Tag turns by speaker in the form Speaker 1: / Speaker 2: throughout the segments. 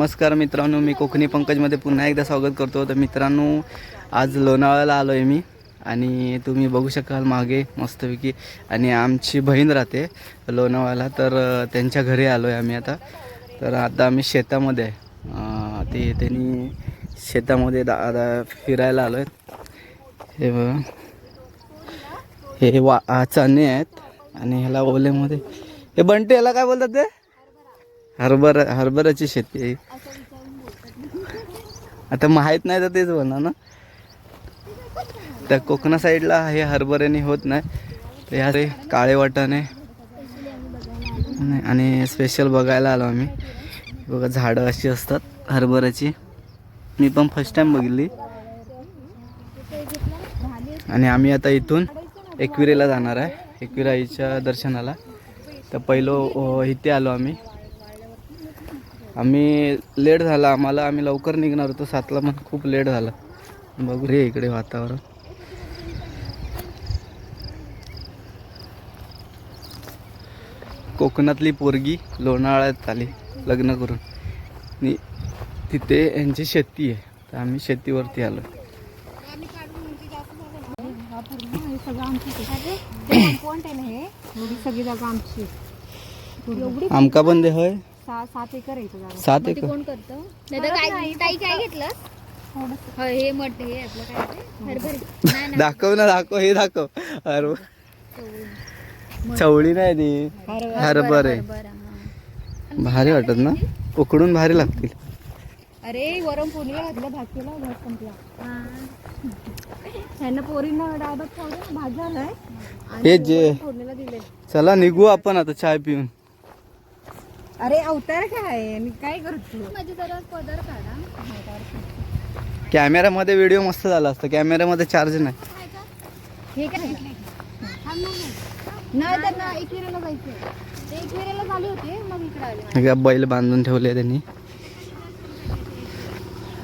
Speaker 1: नमस्कार मित्रांनो मी कोकणी पंकजमध्ये पुन्हा एकदा स्वागत करतो. तर मित्रांनो आज लोणावळ्याला आलो आहे मी आणि तुम्ही बघू शकाल मागे मस्तपैकी. आणि आमची बहीण राहते लोणावळ्याला तर त्यांच्या घरी आलो आहे आम्ही आता. तर आता आम्ही शेतामध्ये आहे. ते त्यांनी शेतामध्ये दा आता फिरायला आलो आहेत हे बघा. हे वा चणे आहेत आणि ह्याला ओलेमध्ये. हे बंटे ह्याला काय बोलतात ते? हरभरा हरभऱ्याची शेती आहे. आता माहीत नाही तर तेच म्हणा ना. त्या कोकणा साईडला हे हरभऱ्याने होत नाही. तर ह्या रे काळे वाटाने नाही, आणि स्पेशल बघायला आलो आम्ही. बघा झाडं अशी असतात हरभऱ्याची. मी पण फर्स्ट टाइम बघितली. आणि आम्ही आता इथून एकविरेला जाणार आहे एकविरा आईच्या दर्शनाला. तर पहिलो इथे आलो आम्ही. आम्ही लेट झाला आम्हाला आम्ही लवकर निघणार होतो सातला पण खूप लेट झाला. बघू रे इकडे वातावरण. कोकणातली पोरगी लोणावळ्यात आली लग्न करून. आणि तिथे यांची शेती आहे तर आम्ही शेतीवरती आलो. आमका पण दे होय?
Speaker 2: सहा सात एकर आहे इथं जागा.
Speaker 1: सात एक
Speaker 3: कोण करतं? नाही तर काय ताई काय घेतलं
Speaker 2: थोडंसं.
Speaker 3: हे मट हे आपलं काय ते हरभरे. नाही
Speaker 1: दाखव ना दाखव हे दाखव. अरे चवळी. नाही ती. हरभरे
Speaker 3: बरं हा.
Speaker 1: भारी वाटत ना? उकडून भारी लागतील.
Speaker 2: अरे वरम फोडणीला घातलं भात केला भात संपला. ह्यांना पोरींना खाऊ भात झालाय.
Speaker 1: हे जे
Speaker 2: फोडणीला दिले
Speaker 1: चला निघू आपण आता चाय पिऊन.
Speaker 2: अरे अवतार काय? आहे मी काय करतो
Speaker 3: माझी जरा पदर काढा.
Speaker 1: कॅमेऱ्यामध्ये व्हिडिओ मस्त झाला असता. कॅमेऱ्यामध्ये चार्ज नाही.
Speaker 2: हे काय? नाही तर ना एकविरेला जायचं ते एकविरेला झाले होते मग इकडे आले.
Speaker 1: हे काय बैल बांधून ठेवले त्यांनी?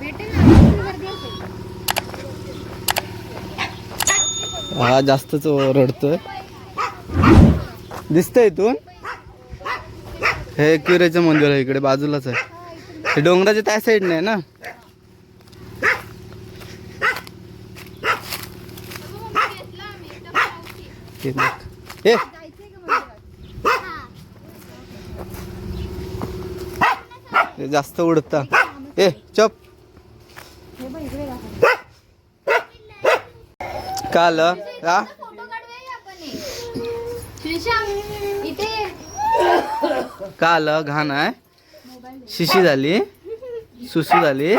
Speaker 3: भेटेल ना? गर्दी असेल.
Speaker 1: हा जास्तच रडतोय दिसतंय इथून? हे किरेचं मंदिर आहे इकडे बाजूलाच आहे. हे डोंगराच्या त्या साईड नाही ना? ए जास्त उडता. ए चप. काल हा?
Speaker 3: ये.
Speaker 1: काल घाण आहे. शिशी झाली. सुसू झाली.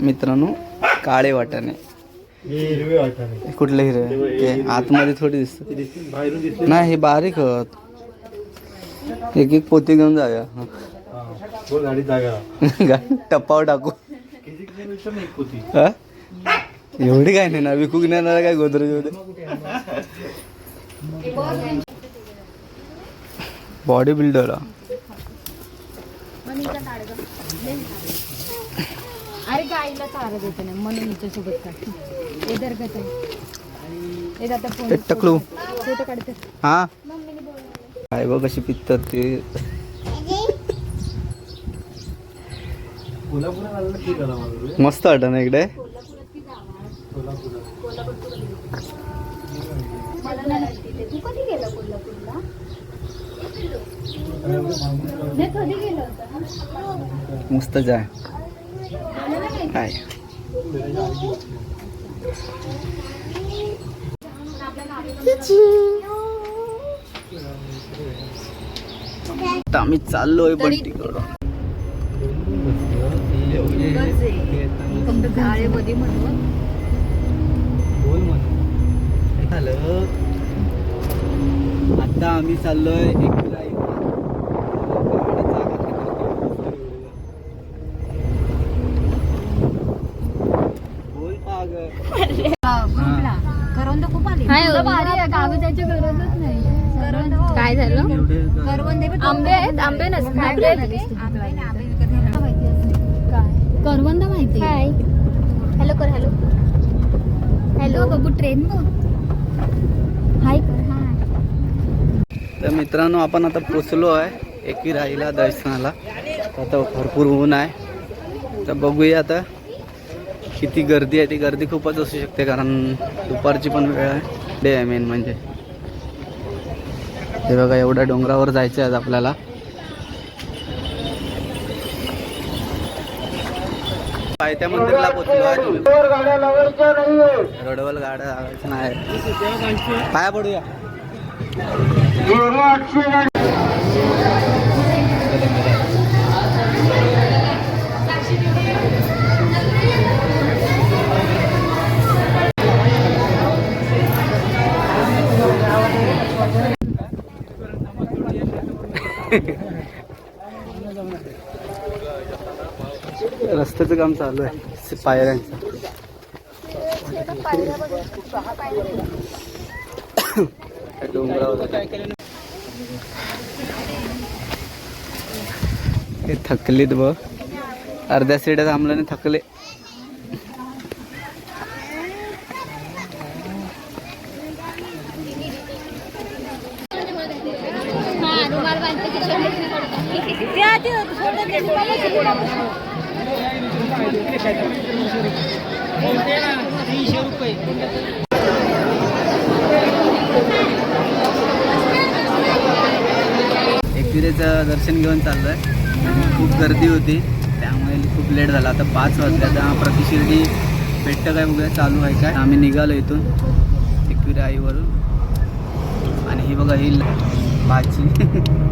Speaker 1: मित्रांनो काळे वाटाणे. कुठले हिरवे? ते आतमध्ये थोडी दिसत. नाही हे बारीक होत एक एक पोती घेऊन जाऊया. टप्पावर टाकू. एवढी काय नाही ना विकूक नेणार काय गोदरेजमध्ये बॉडी बिल्डर
Speaker 2: अरे गाईला चारा देते ना म्हणून हिच्या सोबत काय दरगत आहे. आता फोन
Speaker 1: टकलू.
Speaker 2: फोटो काढते.
Speaker 1: हा? काय बघ कशी पित्तात ते.
Speaker 4: कोल्हापुरात आलं ठीक मला
Speaker 1: मस्त वाटत ना इकडे
Speaker 3: तू कधी गेला कोल्हापूरला? नाही कधी गेला होता?
Speaker 1: मस्त जाय काय आम्ही चाललोय बंटीकडं.
Speaker 3: मध्ये म्हणून.
Speaker 1: झालं. आता आम्ही चाललोय
Speaker 3: नाही. काय झालं? आंबे आहेत? आंबे. करवंद माहिती हॅलो कर हॅलो हॅलो बघू ट्रेन बघ हाय
Speaker 1: तर मित्रांनो आपण आता पोचलो आहे एकविराईला दर्शनाला. आता भरपूर ऊन आहे. तर बघूया आता किती गर्दी आहे. ती गर्दी खूपच असू शकते कारण दुपारची पण वेळ आहे. डे आहे मेन म्हणजे. हे बघा एवढ्या डोंगरावर जायचं आहे आपल्याला. पायथ्या मंदिरला पोहोचलो आहे तुम्ही रडवल गाड्या लावायचं नाही. पाया पडूया. रस्त्याचं काम चालू आहे. पायऱ्यांचं. डोंगरावर हे थकलीत बघ. अर्ध्या सिड्या थांबल्याने थकले.
Speaker 3: तीनशे रुपये
Speaker 1: एकविरेचं दर्शन घेऊन चाललो आहे आणि खूप गर्दी होती. त्यामुळे खूप लेट झाला. आता पाच वाजले. आता प्रतिशिर्डी भेटतं काय बघूया. चालू आहे काय? आम्ही निघालो इथून. एकविरे आईवरून आणि ही बघा ही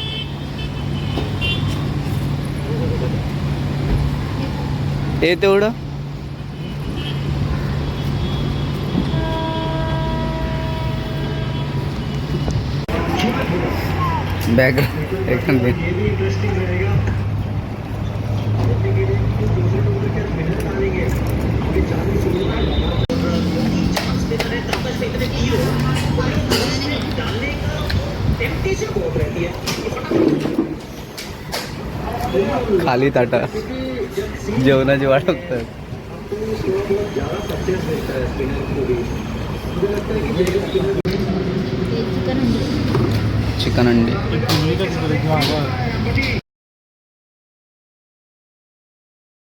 Speaker 1: हे तेवढं? बॅकग्राऊंड एकदम खाली ताटा. जेवणाची वाट बघतात चिकन अंडी